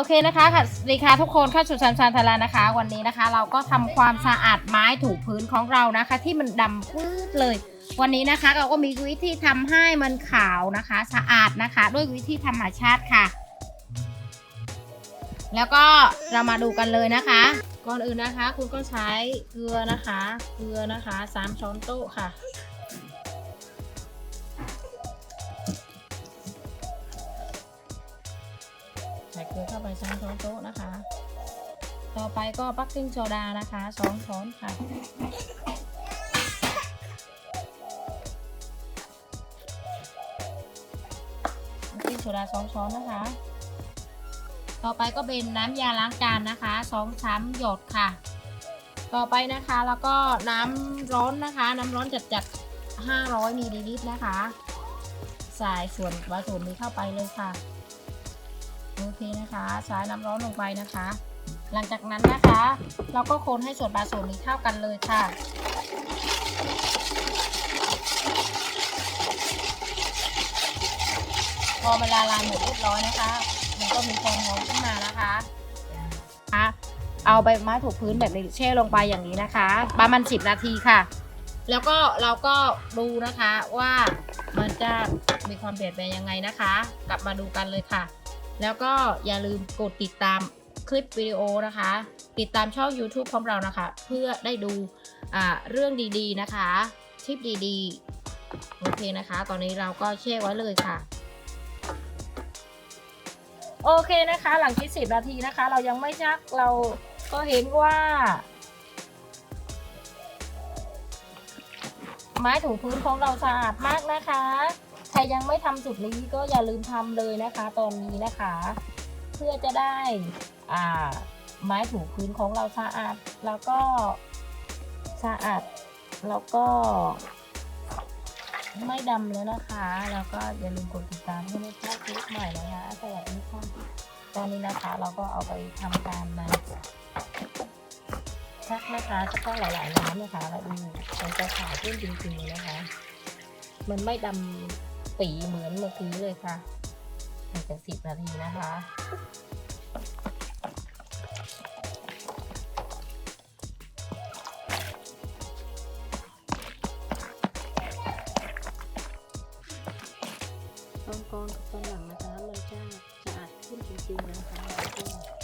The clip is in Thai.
โอเคนะคะค่ะสวัสดีค่ะทุกคนเข้าสู่ชันชันทารานะคะ วันนี้นะคะ เราก็ทำความสะอาดไม้ถูพื้นของเรานะคะ ที่มันดำปื้ดเลย วันนี้นะคะ เราก็มีวิธีทำให้มันขาวนะคะ สะอาดนะคะ ด้วยวิธีธรรมชาติค่ะ แล้วก็เรามาดูกันเลยนะคะ ก่อนอื่นนะคะ คุณก็ใช้เกลือนะคะ เกลือนะคะสามช้อนโต๊ะค่ะ เกลือเข้าไปสามช้อนโต๊ะนะคะ ต่อไปก็ปักกิ้งโซดานะคะสองช้อนค่ะปักกิ้งโซดาสองช้อนนะคะ ต่อไปก็เป็นน้ำยาล้างจานนะคะสองช้ำหยดค่ะ ต่อไปนะคะแล้วก็น้ำร้อนนะคะ น้ำร้อนจัดๆ500มิลลิลิตรนะคะ ใส่ส่วนผสมนี้เข้าไปเลยค่ะ โอเคนะคะใช้น้ำร้อนลงไปนะคะ หลังจากนั้นนะคะ เราก็คนให้ส่วนผสมนี้เข้ากันเลยค่ะพอมันละลายหมดเรียบร้อยนะคะ มันก็มีความหอมขึ้นมานะคะอะเอาใบไม้ถูกพื้นแบบนี้แช่ลงไปอย่างนี้นะคะ ประมาณ10 นาทีค่ะ แล้วก็เราก็ดูนะคะว่ามันจะมีความเปลี่ยนแปลงยังไงนะคะ กลับมาดูกันเลยค่ะ แล้วก็อย่าลืมกดติดตามคลิปวิดีโอนะคะ ติดตามช่อง YouTube ของเรานะคะ เพื่อได้ดูเรื่องดีๆนะคะทริปดีๆ โอเคนะคะ ตอนนี้เราก็แช่ไว้เลยค่ะ โอเคนะคะ หลังจากสิบนาทีนะคะ เรายังไม่ชักเราก็เห็นว่า ไม้ถูพื้นของเราสะอาดมากนะคะ รยังไม่ทำจุดนี้ก็อย่าลืมทำเลยนะคะ ตอนนี้นะคะ เพื่อจะได้อ่าไม้ถูพื้นของเราสะอาดแล้วก็สะอาดแล้วก็ ไม่ดำแล้วนะคะ แล้วก็อย่าลืมกดติดตามให้ไม่พลาดคลิปใหม่นะคะสวัสดีค่ะตอนนี้นะคะเราก็เอาไปทำการมาชักนะคะชักหลายๆน้ำนะคะแล้วดูมันจะขาวขึ้นจริงๆนะคะ มันไม่ดำ ปีเหมือนเมื่อกี้เลยค่ะหลังจากสิบนาทีนะคะตอนกอนกับตอนหลังนะคะมันจะสะอาดขึ้นจริงๆนะคะ